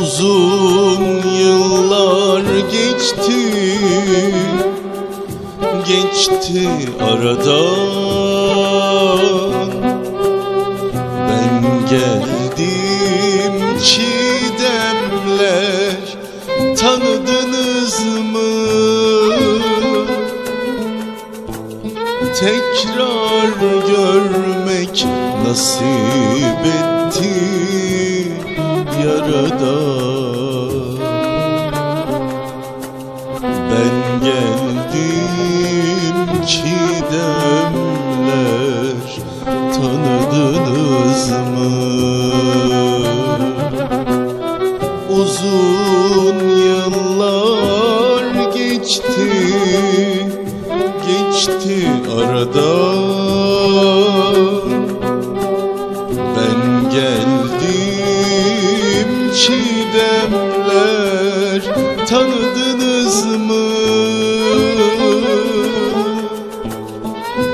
Uzun yıllar geçti. Geçti aradan. Ben geldim çiğdemler Tanıdınız mı? Tekrar görmek nasip etti Yaradan Ben geldim çiğdemler Tanıdınız mı? Uzun yıllar geçti Geçti aradan Ben geldim Tanıdınız mı?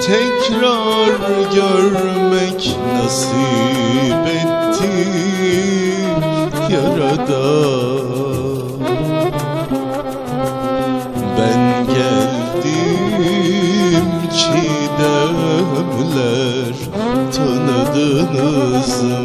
Tekrar görmek nasip etti Yaradan Ben geldim çiğdemler Tanıdınız mı?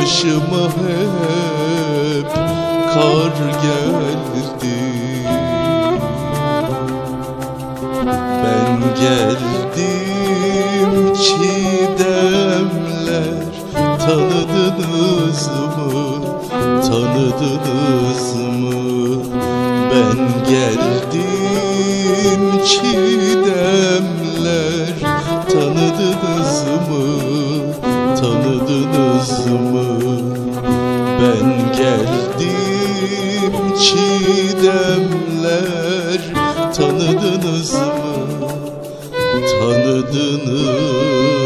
Başıma hep kar geldi Ben geldim çiğdemler Tanıdınız mı? Tanıdınız mı? Ben geldim çiğdemler Tanıdınız mı? Ben geldim çiğdemler Tanıdınız mı? Tanıdınız